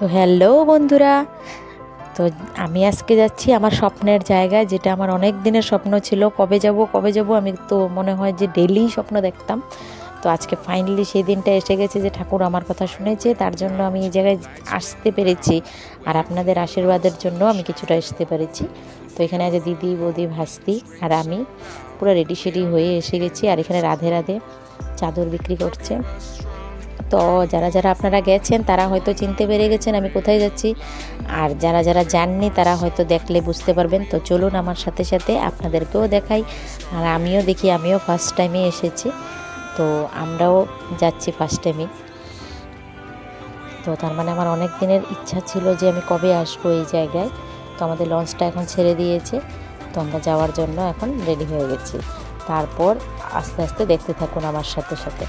তো হ্যালো বন্ধুরা। তো আমি আজকে যাচ্ছি আমার স্বপ্নের জায়গায়, যেটা আমার অনেক দিনের স্বপ্ন ছিল। কবে যাব কবে যাব, আমি তো মনে হয় যে ডেলি স্বপ্ন দেখতাম। তো আজকে ফাইনালি সেই দিনটা এসে গেছে যে ঠাকুর আমার কথা শুনেছে, তার জন্য আমি এই জায়গায় আসতে পেরেছি। আর আপনাদের আশীর্বাদের জন্য আমি কিছুটা আসতে পেরেছি। তো এখানে আছে দিদি, বৌদি, ভাস্তি আর আমি। পুরো রেডি সেডি হয়ে এসে গেছি। আর এখানে রাধে রাধে চাদর বিক্রি করছে। তো যারা যারা আপনারা গেছেন, তারা হয়তো চিনতে পেরে গেছেন আমি কোথায় যাচ্ছি। আর যারা যারা যাননি, তারা হয়তো দেখলে বুঝতে পারবেন। তো চলুন আমার সাথে সাথে আপনাদেরকেও দেখাই। আর আমিও দেখি, আমিও ফার্স্ট টাইমে এসেছি। তো আমরাও যাচ্ছি ফার্স্ট টাইমে তো তার মানে আমার অনেক দিনের ইচ্ছা ছিল যে আমি কবে আসব এই জায়গায়। তো আমাদের লঞ্চটা এখন ছেড়ে দিয়েছে। তো আমরা যাওয়ার জন্য এখন রেডি হয়ে গেছি। তারপর আস্তে আস্তে দেখতে থাকুন আমার সাথে সাথে।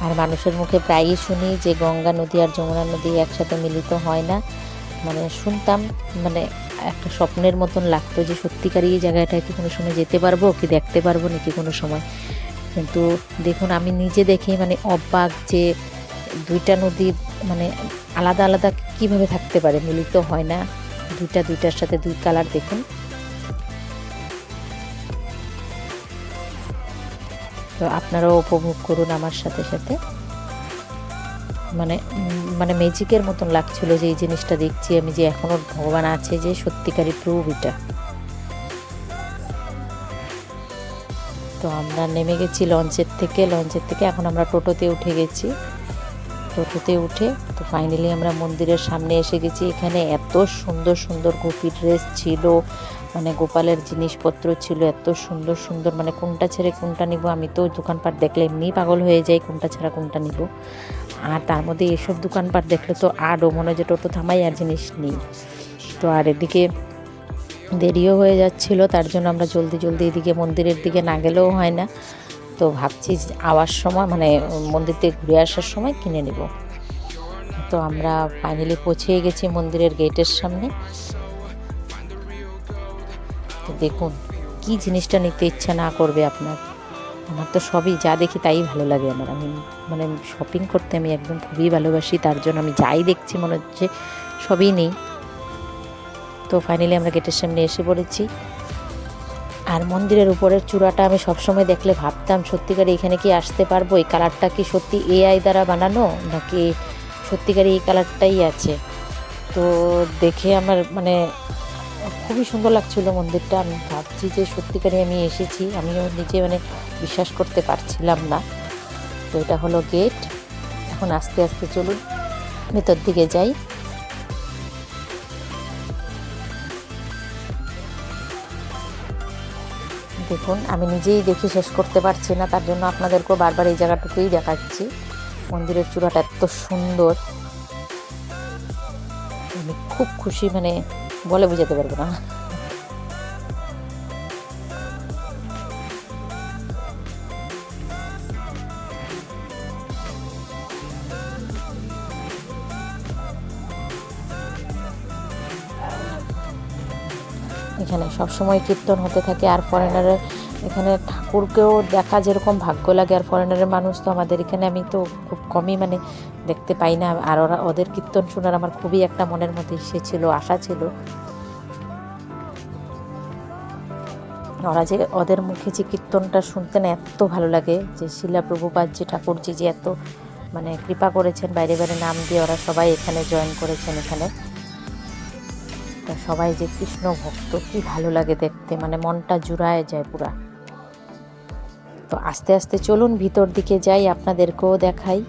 আর মানুষের মুখে প্রায়ই শুনি যে গঙ্গা নদী আর যমুনা নদী একসাথে মিলিত হয় না। মানে শুনতাম মানে একটা স্বপ্নের মতন লাগতো যে সত্যিকারই এই জায়গাটায় কি কোনো সময় যেতে পারব, কি দেখতে পারব নাকি কোনো সময়। কিন্তু দেখুন, আমি নিজে দেখে মানে অবাক যে দুইটা নদী মানে আলাদা আলাদা কীভাবে থাকতে পারে, মিলিত হয় না। দুইটা দুইটার সাথে দুই কালার দেখুন। তো আপনারাও উপভোগ করুন আমার সাথে সাথে। মানে মানে ম্যাজিকের মতন লাগছিল যে এই জিনিসটা দেখছি আমি যে এখনও ভগবান আছে যে সত্যিকারই প্রুভ এটা। তো আমরা নেমে গেছি লঞ্চের থেকে লঞ্চের থেকে এখন আমরা টোটোতে উঠে গেছি। টোটোতে উঠে তো ফাইনালি আমরা মন্দিরের সামনে এসে গেছি। এখানে এত সুন্দর সুন্দর গোপী ড্রেস ছিল। মানে গোপালের জিনিসপত্র ছিল এত সুন্দর সুন্দর মানে কোনটা ছেড়ে কোনটা নিব আমি তো দোকানপাট দেখলে এমনি পাগল হয়ে যাই কোনটা ছাড়া কোনটা নিব। আর তার মধ্যে এসব দোকানপাট দেখলে তো আরও মনে হয় যে টোটো থামাই আর জিনিস নেই। তো আর এদিকে দেরিও হয়ে যাচ্ছিল, তার জন্য আমরা জলদি জলদি এদিকে মন্দিরের দিকে না গেলেও হয় না। তো ভাবছি আওয়ার সময় মানে মন্দির থেকে ঘুরে আসার সময় কিনে নিব। তো আমরা ফাইনালি পৌঁছে গেছি মন্দিরের গেটের সামনে। দেখুন, কি জিনিসটা নিতে ইচ্ছা না করবে আপনার? আমার তো সবই যা দেখি তাই ভালো লাগে আমার। আমি মানে শপিং করতে আমি একদম খুবই ভালোবাসি, তার জন্য আমি যাই দেখছি মনে হচ্ছে, সবই নেই। তো ফাইনালি আমরা গেটের সামনে এসে পড়েছি। আর মন্দিরের উপরের চূড়াটা আমি সবসময় দেখলে ভাবতাম, সত্যিকার এখানে কি আসতে পারব? এই কালারটা কি সত্যি এআই দ্বারা বানানো, নাকি সত্যিকার এই কালারটাই আছে? তো দেখে আমার মানে খুবই সুন্দর লাগছিল মন্দিরটা। আমি ভাবছি যে সত্যিকারই আমি এসেছি। আমিও নিজে মানে বিশ্বাস করতে পারছিলাম না। তো এটা হলো গেট এখন আস্তে আস্তে চলুন। ভেতর দিকে যাই। দেখুন, আমি নিজেই দেখে শেষ করতে পারছি না। তার জন্য আপনাদেরকেও বারবার এই জায়গাটুকুই দেখাচ্ছি। মন্দিরের চূড়াটা এত সুন্দর। আমি খুব খুশি মানে বলে বুঝাতে পারব না। এখানে সবসময় কীর্তন হতে থাকে। আর ফরেনারের এখানে ঠাকুরকেও দেখা যেরকম ভাগ্য লাগে। আর ফরেনারের মানুষ তো আমাদের এখানে আমি তো খুব কমই মানে দেখতে পাই না। আর ওরা, ওদের কীর্তন শোনার আমার খুবই একটা মনের মধ্যে ইসে ছিল, আশা ছিল। ওরা যে ওদের মুখে যে কীর্তনটা শুনতে না এত ভালো লাগে, যে শিলা প্রভুপাদ যে ঠাকুরজি যে এত মানে কৃপা করেছেন, বাইরে বাইরে নাম দিয়ে ওরা সবাই এখানে জয়েন করেছেন এখানে। সবাই যে কৃষ্ণ ভক্ত, কি ভালো লাগে দেখতে মানে মনটা জুড়ায় যায় পুরা। তো আস্তে আস্তে চলুন, ভিতর দিকে যাই, আপনাদেরকেও দেখাই।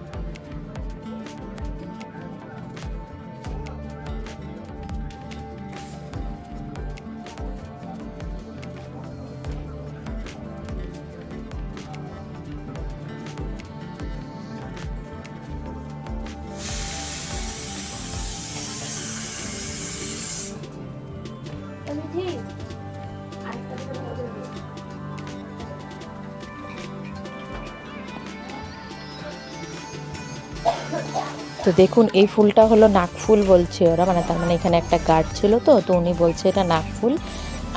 তো দেখুন, এই ফুলটা হলো নাকফুল বলছে ওরা। মানে তার মানে এখানে একটা গার্ড ছিল তো তো উনি বলছে এটা নাকফুল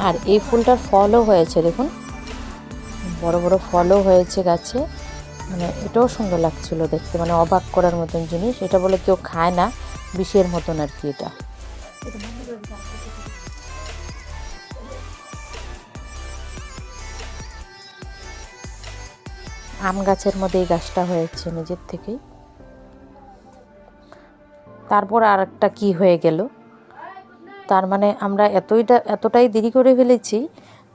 আর এই ফুলটার ফলও হয়েছে, দেখুন। বড় বড় ফলও হয়েছে গাছে। মানে এটাও সুন্দর লাগছিল দেখতে মানে অবাক করার মতন জিনিস। এটা বলে কেউ খায় না, বিষের মতন আর কি এটা। আম গাছের মধ্যে এই গাছটা হয়েছে নিজের থেকেই। তারপর আর একটা কী হয়ে গেল? তার মানে আমরা এতইটা, এতটাই দেরি করে ফেলেছি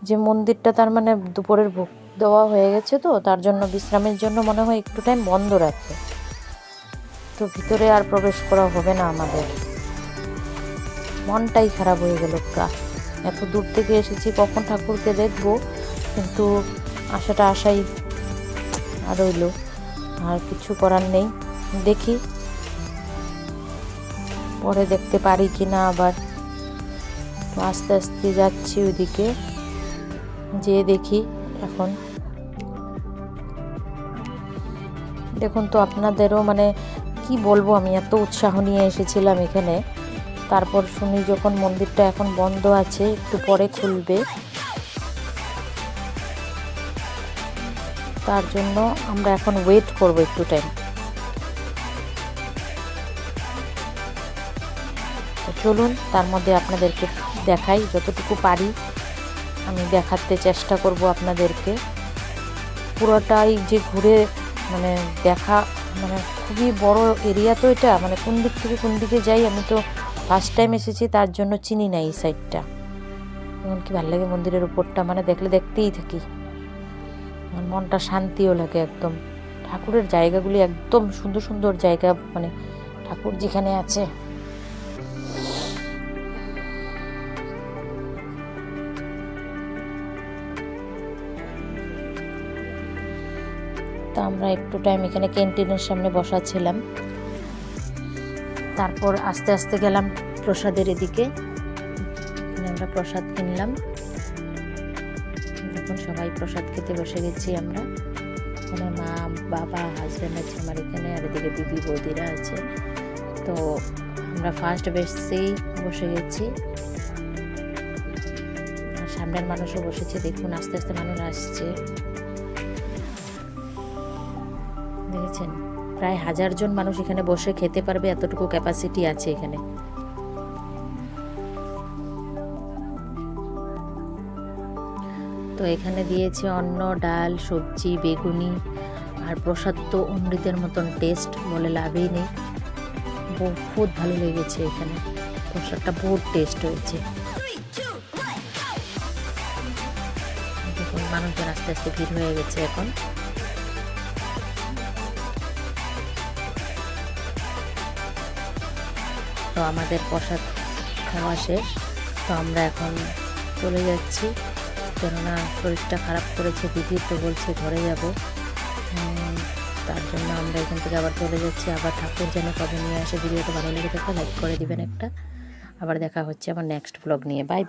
যে মন্দিরটা তার মানে দুপুরের ভোগ দেওয়া হয়ে গেছে তো, তার জন্য বিশ্রামের জন্য মনে হয় একটু টাইম বন্ধ রাখে। তো ভিতরে আর প্রবেশ করা হবে না আমাদের। মনটাই খারাপ হয়ে গেল গা এত দূর থেকে এসেছি, কখন ঠাকুরকে দেখব? কিন্তু আশাটা আশাই আর রইল। আর কিছু করার নেই। দেখি পরে দেখতে পারি কি না আবার। তো আস্তে আস্তে যাচ্ছি ওইদিকে যেয়ে দেখি এখন। দেখুন তো আপনাদেরও মানে কি বলব, আমি এত উৎসাহ নিয়ে এসেছিলাম এখানে। তারপর শুনি যখন মন্দিরটা এখন বন্ধ আছে, একটু পরে খুলবে। তার জন্য আমরা এখন ওয়েট করব একটু টাইম চলুন, তার মধ্যে আপনাদেরকে দেখাই, যতটুকু পারি। আমি দেখাতে চেষ্টা করব আপনাদেরকে। পুরোটাই যে ঘুরে মানে দেখা মানে খুবই বড় এরিয়া তো এটা মানে কোন দিক থেকে কোন দিকে যাই, আমি তো ফার্স্ট টাইম এসেছি, তার জন্য চিনি না এই সাইডটা এমন কি ভালো লাগে মন্দিরের উপরটা মানে দেখলে দেখতেই থাকি। আমার মনটা শান্তিও লাগে একদম। ঠাকুরের জায়গাগুলি একদম সুন্দর সুন্দর জায়গা মানে ঠাকুর যেখানে আছে। তা আমরা একটু টাইম এখানে ক্যান্টিনের সামনে বসা ছিলাম তারপর আস্তে আস্তে গেলাম প্রসাদের এদিকে। আমরা প্রসাদ কিনলাম। এখন সবাই প্রসাদ খেতে বসে গেছি আমরা। এখানে মা, বাবা হাজব্যান্ড আছে আমার এখানে, আর এদিকে দিদি, বৌদিরা আছে। তো আমরা ফার্স্ট বেসেই বসে গেছি। সামনের মানুষও বসেছে, দেখুন আস্তে আস্তে মানুষ আসছে। দেখেছেন প্রায় হাজার জন মানুষ এখানে বসে খেতে পারবে, এতটুকু ক্যাপাসিটি আছে এখানে। তো এখানে দিয়েছে অন্ন, ডাল, সবজি, বেগুনি আর প্রসাদ তো অমৃতের মতন টেস্ট বলে লাভই নেই। বহুত ভালো লেগেছে এখানে। প্রসাদটা বহুত টেস্ট হয়েছে। দেখুন, মানুষজন আস্তে আস্তে ভিড় হয়ে গেছে এখন। তো আমাদের প্রসাদ খাওয়া শেষ। তো আমরা এখন চলে যাচ্ছি। কেননা শরীরটা খারাপ করেছে, দিদি তো বলছে ঘরে যাব। তার জন্য আমরা এখান থেকে আবার চলে যাচ্ছি। আবার ঠাকুর যেন কবে নিয়ে আসে, ভিডিওটা ভালো লেগে থাকে লাইক করে দিবেন একটা। আবার দেখা হচ্ছে আমার নেক্সট ব্লগ নিয়ে। Bye bye